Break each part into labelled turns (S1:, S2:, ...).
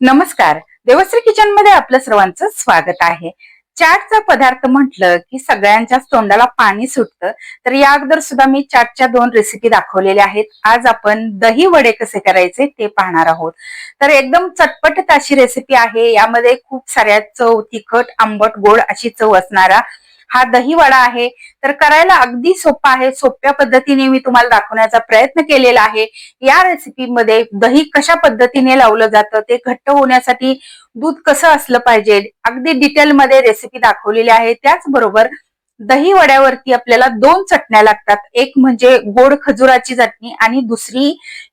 S1: नमस्कार. देवश्री किचनमध्ये आपलं सर्वांचं स्वागत आहे. चाटचा पदार्थ म्हटलं की सगळ्यांच्याच तोंडाला पाणी सुटतं तर या अगोदर सुद्धा मी चाटच्या दोन रेसिपी दाखवलेल्या आहेत. आज आपण दही वडे कसे करायचे ते पाहणार आहोत. तर एकदम चटपट अशी रेसिपी आहे. यामध्ये खूप साऱ्या चव तिखट आंबट गोड अशी चव असणारा हा दही वडा आहे. तर करायला अगदी सोपा आहे. सोप्या पद्धतीने मी तुम्हाला दाखवण्याचा प्रयत्न केलेला आहे. या रेसिपीमध्ये दही कशा पद्धतीने लावलं जातं ते घट्ट होण्यासाठी दूध कसं असलं पाहिजे अगदी डिटेलमध्ये रेसिपी दाखवलेली आहे. त्याचबरोबर दही वड्यावरती आपल्याला दोन चटण्या लागतात. एक म्हणजे गोड खजुराची चटणी आणि दुसरी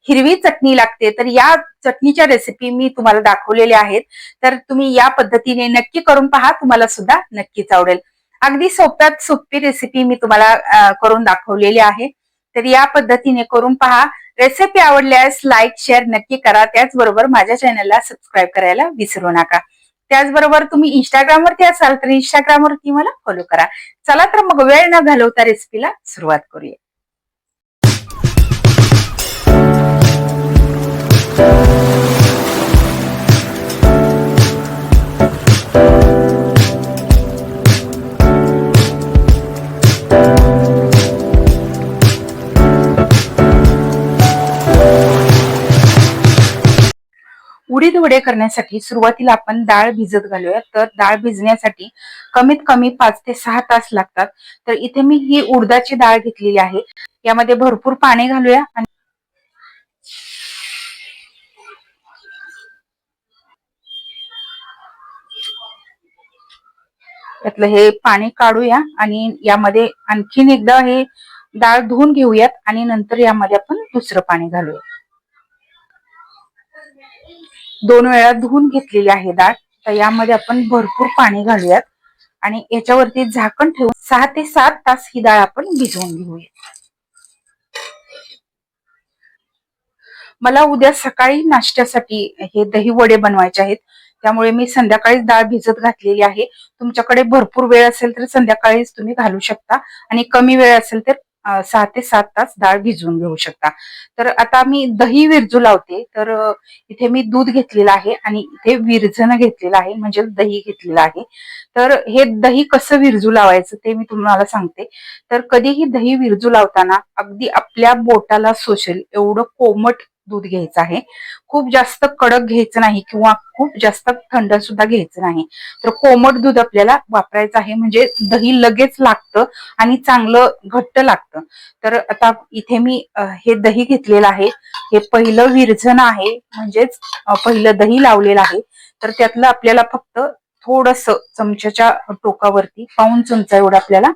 S1: हिरवी चटणी लागते. तर या चटणीच्या रेसिपी मी तुम्हाला दाखवलेल्या आहेत. तर तुम्ही या पद्धतीने नक्की करून पहा. तुम्हाला सुद्धा नक्कीच आवडेल. अगदी सोप्यात सोपी रेसिपी मी तुम्हाला करून दाखवलेली आहे. तर या पद्धतीने करून पहा. रेसिपी आवडल्यास लाईक शेअर नक्की करा. त्याचबरोबर माझ्या चॅनलला सबस्क्राईब करायला विसरू नका. त्याचबरोबर तुम्ही इंस्टाग्रामवरती असाल तर इंस्टाग्रामवरती मला फॉलो करा. चला तर मग वेळ न घालवता रेसिपीला सुरुवात करूया. उडीद वडे करण्यासाठी सुरुवातीला आपण डाळ भिजत घालूया. तर डाळ भिजण्यासाठी कमीत कमी पाच ते सहा तास लागतात. तर इथे मी ही उडदाची डाळ घेतलेली आहे. यामध्ये भरपूर पाणी घालूया आणि त्यातलं हे पाणी काढूया आणि यामध्ये आणखीन एकदा हे डाळ धुवून घेऊयात आणि नंतर यामध्ये आपण दुसरं पाणी घालूया. दोन वेळा धुवून घेतलेली आहे डाळ तर यामध्ये आपण भरपूर पाणी घालूयात. आणि याच्यावरती झाकण ठेवून सहा ते सात तास ही डाळ आपण भिजवून घेऊया मला उद्या सकाळी नाश्त्यासाठी हे दही वडे बनवायचे आहेत. त्यामुळे मी संध्याकाळीच डाळ भिजत घातलेली आहे. तुमच्याकडे भरपूर वेळ असेल तर संध्याकाळीच तुम्ही घालू शकता. आणि कमी वेळ असेल तर सहा ते सात तास डाळ भिजवून घेऊ शकता. तर आता मी दही विरजू लावते. तर इथे मी दूध घेतलेलं आहे आणि इथे विरजण घेतलेलं आहे म्हणजे दही घेतलेलं आहे. तर हे दही कसं विरजू लावायचं ते मी तुम्हाला सांगते. तर कधीही दही विरजू लावताना अगदी आपल्या बोटाला सोशल एवढं कोमट दूध घ्यायचं आहे. खूप जास्त कडक घ्यायचं नाही किंवा खूप जास्त थंड सुद्धा घ्यायचं नाही. तर कोमट दूध आपल्याला वापरायचं आहे. म्हणजे दही लगेच लागतं आणि चांगलं घट्ट लागतं. तर आता इथे मी हे दही घेतलेलं आहे. हे पहिलं विरझण आहे. म्हणजेच पहिलं दही लावलेलं आहे. तर त्यातलं आपल्याला फक्त थोडस चमच्याच्या टोकावरती पाऊन चमचा एवढं आपल्याला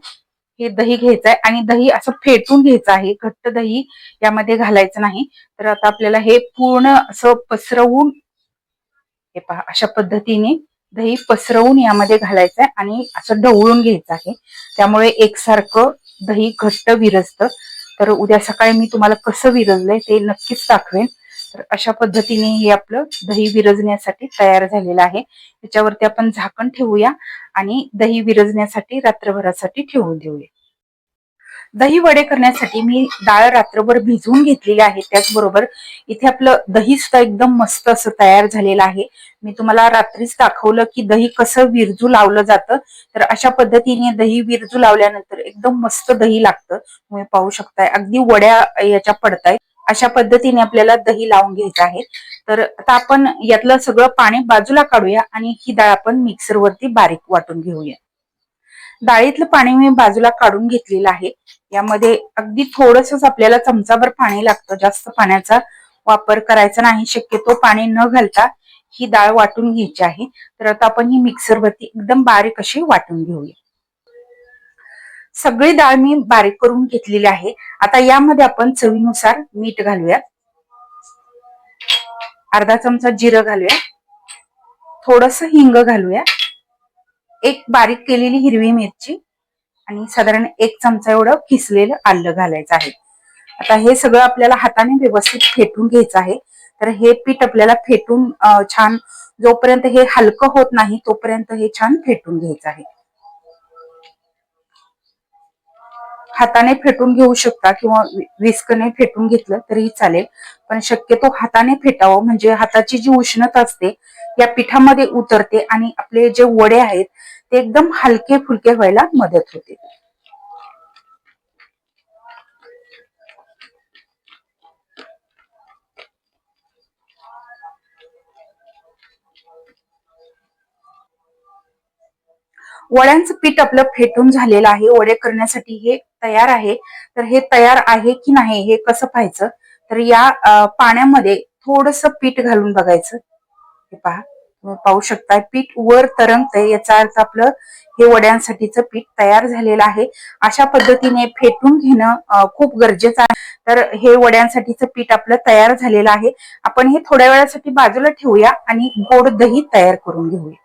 S1: हे दही घ्यायचं आहे आणि दही असं फेटून घ्यायचं आहे. घट्ट दही यामध्ये घालायचं नाही. तर आता आपल्याला हे पूर्ण असं पसरवून हे पहा अशा पद्धतीने दही पसरवून यामध्ये घालायचं आहे आणि असं ढवळून घ्यायचं आहे. त्यामुळे एकसारखं दही घट्ट विरजतं. तर उद्या सकाळी मी तुम्हाला कसं विरजलंय ते नक्कीच दाखवेन. तर अशा पद्धतीने हे आपलं दही विरजण्यासाठी तयार झालेलं आहे. त्याच्यावरती आपण झाकण ठेवूया आणि दही विरजण्यासाठी रात्रभरासाठी ठेवून देऊया. दही वडे करण्यासाठी मी डाळ रात्रभर भिजवून घेतलेली आहे. त्याचबरोबर इथे आपलं दही सुद्धा एकदम मस्त असं तयार झालेलं आहे. मी तुम्हाला रात्रीच दाखवलं की दही कसं विरजू लावलं जातं. तर अशा पद्धतीने दही विरजू लावल्यानंतर एकदम मस्त दही लागतं. तुम्ही पाहू शकताय. अगदी वड्या याच्या पडतायत. अशा पद्धतीने आपल्याला दही लावून घ्यायचं आहे. तर आता आपण यातलं सगळं पाणी बाजूला काढूया आणि ही डाळ आपण मिक्सरवरती बारीक वाटून घेऊया. डाळीतलं पाणी मी बाजूला काढून घेतलेलं आहे. यामध्ये अगदी थोडसच आपल्याला चमचाभर पाणी लागतं. जास्त पाण्याचा वापर करायचा नाही. शक्यतो पाणी न घालता ही डाळ वाटून घ्यायची आहे. तर आता आपण ही मिक्सरवरती एकदम बारीक अशी वाटून घेऊया. सगळी डाळ मी बारीक करून घेतलेली आहे. आता यामध्ये आपण चवीनुसार मीठ घालूया अर्धा चमचा जिरं घालूया थोडस हिंग घालूया एक बारीक केलेली हिरवी मिरची आणि साधारण एक चमचा एवढं किसलेलं आलं घालायचं आहे. आता हे सगळं आपल्याला हाताने व्यवस्थित फेटून घ्यायचं आहे. तर हे पीठ आपल्याला फेटून छान जोपर्यंत हे हलकं होत नाही तोपर्यंत हे छान फेटून घ्यायचं आहे. हाताने फेटून घेऊ शकता किंवा विस्कने फेटून घेतलं तरी चालेल. पण शक्यतो हाताने फेटावं म्हणजे हाताची जी उष्णता असते या पिठामध्ये उतरते आणि आपले जे वडे आहेत ते एकदम हलके फुलके व्हायला मदत होते. वड्यांचं पीठ आपलं फेटून झालेलं आहे. वडे करण्यासाठी हे तयार आहे. तर हे तयार आहे की नाही हे कसं पाहायचं? तर या पाण्यामध्ये थोडस पीठ घालून बघायचं. हे पहा तुम्ही पाहू शकता पीठ वर तरंगतंय. याचा अर्थ आपलं हे वड्यांसाठीचं पीठ तयार झालेलं आहे. अशा पद्धतीने फेटून घेणं खूप गरजेचं आहे. तर हे वड्यांसाठीचं पीठ आपलं तयार झालेलं आहे. आपण हे थोड्या वेळासाठी बाजूला ठेवूया आणि गोड दही तयार करून घेऊया.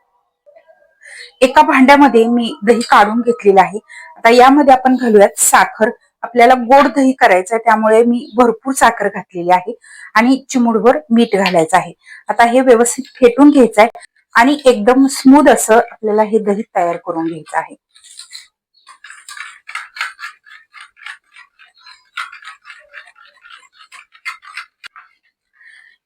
S1: एका भांड्यामध्ये मी दही काढून घेतलेलं आहे. आता यामध्ये आपण घालूयात साखर. आपल्याला गोड दही करायचं आहे त्यामुळे मी भरपूर साखर घातलेली आहे आणि चिमुडभर मीठ घालायचं आहे. आता हे व्यवस्थित फेटून घ्यायचं आहे आणि एकदम स्मूथ असं आपल्याला हे दही तयार करून घ्यायचं आहे.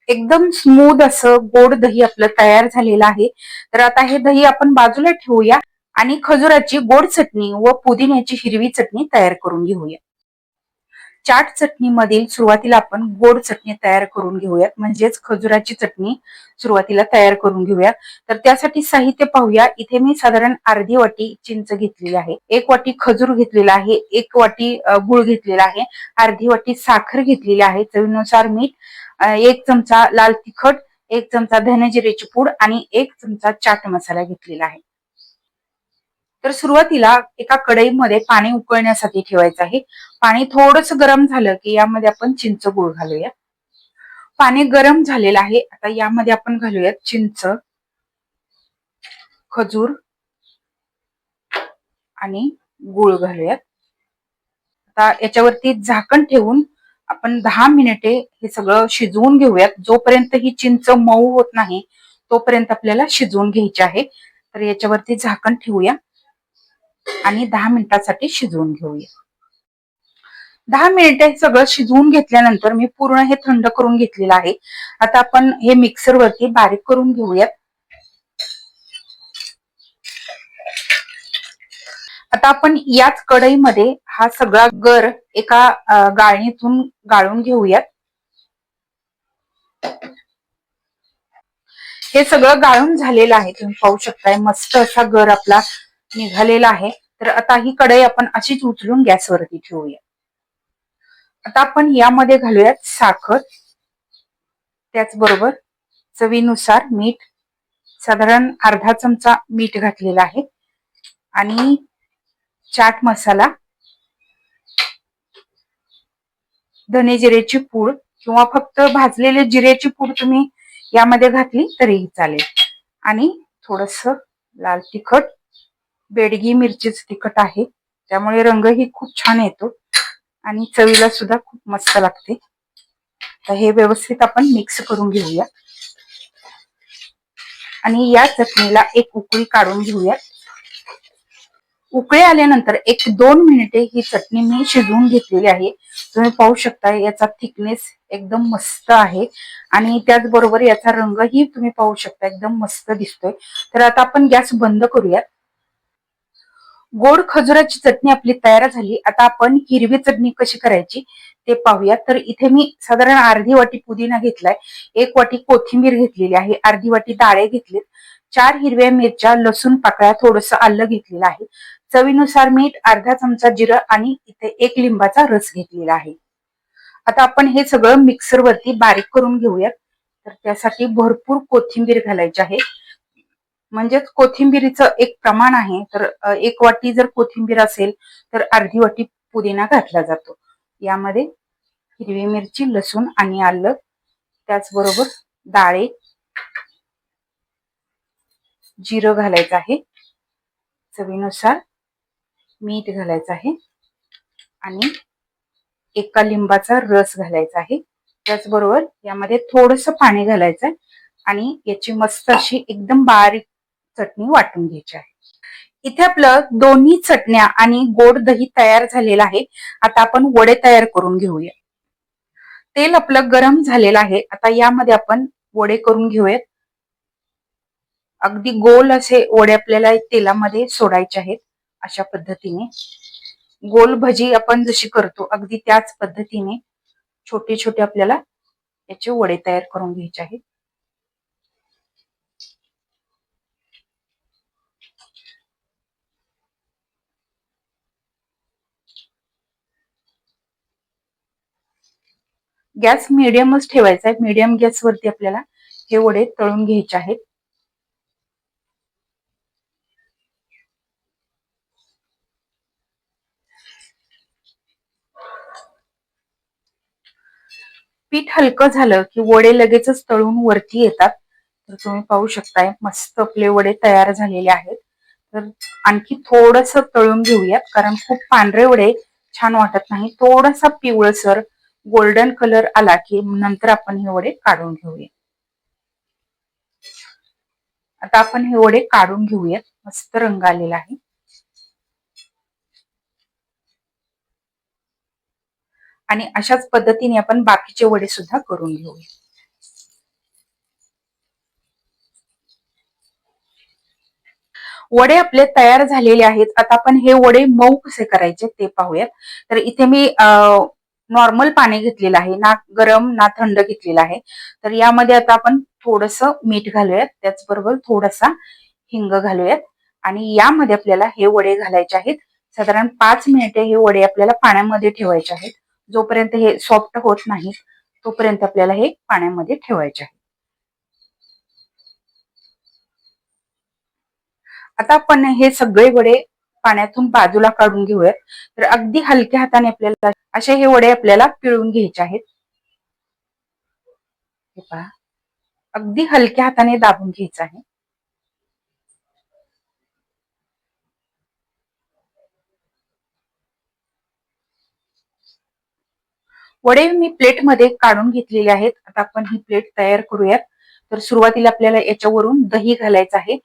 S1: एकदम स्मूद असं गोड दही आपलं तयार झालेलं आहे. तर आता हे दही आपण बाजूला ठेवूया. आणि खजुराची गोड चटणी व पुदिन्याची हिरवी चटणी तयार करून घेऊया. चाट चटणी मधील सुरुवातीला आपण गोड चटणी तयार करून घेऊयात. म्हणजेच खजुराची चटणी सुरुवातीला तयार करून घेऊया. तर त्यासाठी साहित्य पाहूया. इथे मी साधारण अर्धी वाटी चिंच घेतलेली आहे. एक वाटी खजूर घेतलेला आहे. एक वाटी गुळ घेतलेला आहे. अर्धी वाटी साखर घेतलेली आहे. चवीनुसार मीठ एक चमचा लाल तिखट एक चमचा धनजिरेची पूड आणि एक चमचा चाट मसाला घेतलेला आहे. तर सुरुवातीला एका कढईमध्ये पाणी उकळण्यासाठी ठेवायचं आहे. पाणी थोडस गरम झालं की यामध्ये आपण चिंच गुळ घालूया पाणी गरम झालेलं आहे आता यामध्ये आपण घालूयात चिंच खजूर आणि गुळ घालूयात. आता याच्यावरती झाकण ठेवून आपण दहा मिनिटे हे सगळं शिजवून घेऊयात. जोपर्यंत ही चिंच मऊ होत नाही तोपर्यंत आपल्याला शिजवून घ्यायची आहे. तर याच्यावरती झाकण ठेवूया. आणि दहा मिनिटासाठी शिजवून घेऊया. दहा मिनिटे सगळं शिजवून घेतल्यानंतर मी पूर्ण हे थंड करून घेतलेलं आहे. आता आपण हे मिक्सर वरती बारीक करून घेऊयात. आता आपण याच कढईमध्ये हा सगळा गर एका गाळणीतून गाळून घेऊयात. हे सगळं गाळून झालेलं आहे. तुम्ही पाहू शकताय मस्त असा गर आपला निघालेला आहे. तर आता ही कढई आपण अशीच उचलून गॅसवरती ठेवूया. आता आपण यामध्ये घालूयात साखर. त्याचबरोबर चवीनुसार मीठ. साधारण अर्धा चमचा मीठ घातलेला आहे. आणि चाट मसाला. धने जिरेची पूड किंवा फक्त भाजलेले जिरेची पूड तुम्ही यामध्ये घातली तरीही चालेल. आणि थोडस लाल तिखट. बेडगी मिरचीच तिखट आहे. त्यामुळे रंगही खूप छान येतो. आणि चवीला सुद्धा खूप मस्त लागते. तर हे व्यवस्थित आपण मिक्स करून घेऊया. आणि या चटणीला एक उकळी काढून घेऊया. उकळी आल्यानंतर एक दोन मिनिटे ही चटणी मी शिजवून घेतलेली आहे. तुम्ही पाहू शकता याचा थिकनेस एकदम मस्त आहे. आणि त्याचबरोबर याचा रंगही तुम्ही पाहू शकता एकदम मस्त दिसतोय. तर आता आपण गॅस बंद करूयात. गोड खजुराची चटणी आपली तयार झाली. आता आपण हिरवी चटणी कशी करायची ते पाहूया. तर इथे मी साधारण अर्धी वाटी पुदिना घेतलाय. एक वाटी कोथिंबीर घेतलेली आहे. अर्धी वाटी डाळे घेतलीत. चार हिरव्या मिरच्या लसूण पाकळ्या थोडस आलं घेतलेलं आहे. चवीनुसार मीठ अर्धा चमचा जिरं आणि इथे एक लिंबाचा रस घेतलेला आहे. आता आपण हे सगळं मिक्सर वरती बारीक करून घेऊयात. तर त्यासाठी भरपूर कोथिंबीर घालायची आहे. म्हणजेच कोथिंबीरीचं एक प्रमाण आहे तर एक वाटी जर कोथिंबीर असेल तर अर्धी वाटी पुदिना घातला जातो. यामध्ये हिरवी मिरची लसूण आणि आलं त्याचबरोबर डाळे जिरं घालायचं आहे चवीनुसार मीठ घालायचं आहे आणि एका लिंबाचा रस घालायचा आहे. त्याचबरोबर यामध्ये थोडस पाणी घालायचं आहे आणि याची मस्त अशी एकदम बारीक चटणी वाटून घ्यायची आहे. इथे आपलं दोन्ही चटण्या आणि गोड दही तयार झालेलं आहे. आता आपण वडे तयार करून घेऊया. तेल आपलं गरम झालेलं आहे. आता यामध्ये आपण वडे करून घेऊयात. अगदी गोल असे वडे आपल्याला तेलामध्ये सोडायचे आहेत अशा पद्धतीने. गोल भजी आपण जशी करतो अगदी त्याच पद्धतीने छोटे छोटे आपल्याला याचे वडे तयार करून घ्यायचे आहेत. गॅस मिडियमच ठेवायचा आहे. मिडियम गॅसवरती आपल्याला हे वडे तळून घ्यायचे आहेत. पीठ हलकं झालं की वडे लगेचच तळून वरती येतात. तर तुम्ही पाहू शकताय मस्त आपले वडे तयार झालेले आहेत. तर आणखी थोडस तळून घेऊयात कारण खूप पांढरे वडे छान वाटत नाही. थोडासा पिवळसर गोल्डन कलर आला की नंतर आपण हे वडे काढून घेऊया. आता आपण हे वडे काढून घेऊयात. मस्त रंग आलेला आहे. आणि अशाच पद्धतीने आपण बाकीचे वडे सुद्धा करून घेऊया. वडे आपले तयार झालेले आहेत. आता आपण हे वडे मऊ कसे करायचे ते पाहूयात. तर इथे मी नॉर्मल पाणी घेतलेलं आहे ना गरम ना थंड घेतलेलं आहे. तर यामध्ये आता आपण थोडस मीठ घालूयात त्याचबरोबर थोडासा हिंग घालूयात. आणि यामध्ये आपल्याला हे वडे घालायचे आहेत. साधारण पाच मिनिटे हे वडे आपल्याला पाण्यामध्ये ठेवायचे आहेत. जोपर्यंत हे सॉफ्ट होत नाही तोपर्यंत आपल्याला हे पाण्यामध्ये ठेवायचे आहे. आता आपण हे सगळे वडे पाण्यातून बाजूला काढून घेऊयात. तर अगदी हलक्या हाताने आपल्याला असे हे वडे आपल्याला पिळून घ्यायचे आहेत. हे पहा. अगदी हलक्या हाताने दाबून घ्यायचं आहे. वडे मी प्लेटमध्ये काढून घेतलेले आहेत. आता आपण ही प्लेट तयार करूयात. तर सुरुवातीला आपल्याला याच्यावरून दही घालायचं आहे.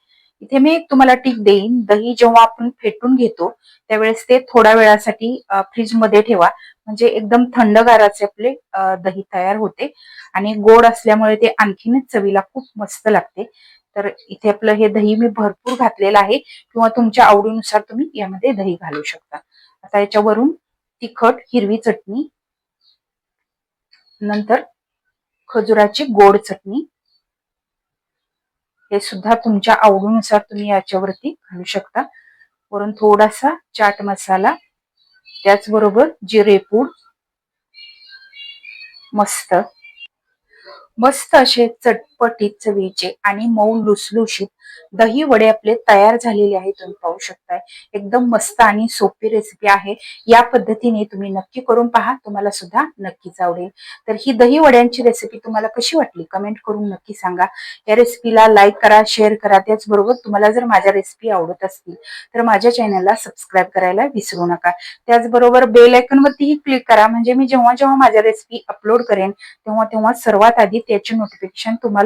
S1: इथे मी तुम्हाला टीप देईन. दही जेव्हा आपण फेटून घेतो त्यावेळेस ते थोड्या वेळासाठी फ्रीजमध्ये ठेवा. म्हणजे एकदम थंडगाराचे आपले दही तयार होते. आणि गोड असल्यामुळे ते आणखीनच चवीला खूप मस्त लागते. तर इथे आपलं हे दही मी भरपूर घातलेलं आहे. किंवा तुमच्या आवडीनुसार तुम्ही यामध्ये दही घालू शकता. आता याच्यावरून तिखट हिरवी चटणी नंतर खजुराची गोड चटणी हे सुद्धा तुमच्या आवडीनुसार तुम्ही याच्यावरती घालू शकता. वरून थोडासा चाट मसाला त्याचबरोबर जिरेपूड मस्त. मस्त असे चट पटीत चवीचे आणि मऊ लुसलुशीत दही वडे आपले तयार झालेले आहे तुम्ही पाहू शकताय. एकदम मस्त आणि सोपी रेसिपी आहे. या पद्धतीने तुम्ही नक्की करून पहा तुम्हाला सुद्धा नक्कीच आवडेल. तर ही दही वड्यांची रेसिपी तुम्हाला कशी वाटली? कमेंट करून नक्की सांगा. या रेसिपीला लाईक करा शेअर करा. त्याचबरोबर तुम्हाला जर माझ्या रेसिपी आवडत असतील तर माझ्या चॅनलला सबस्क्राईब करायला विसरू नका. त्याचबरोबर बेल आयकॉनवरतीही क्लिक करा. म्हणजे मी जेव्हा जेव्हा माझ्या रेसिपी अपलोड करेन तेव्हा तेव्हा सर्वात आधी त्याचे नोटिफिकेशन तुम्हाला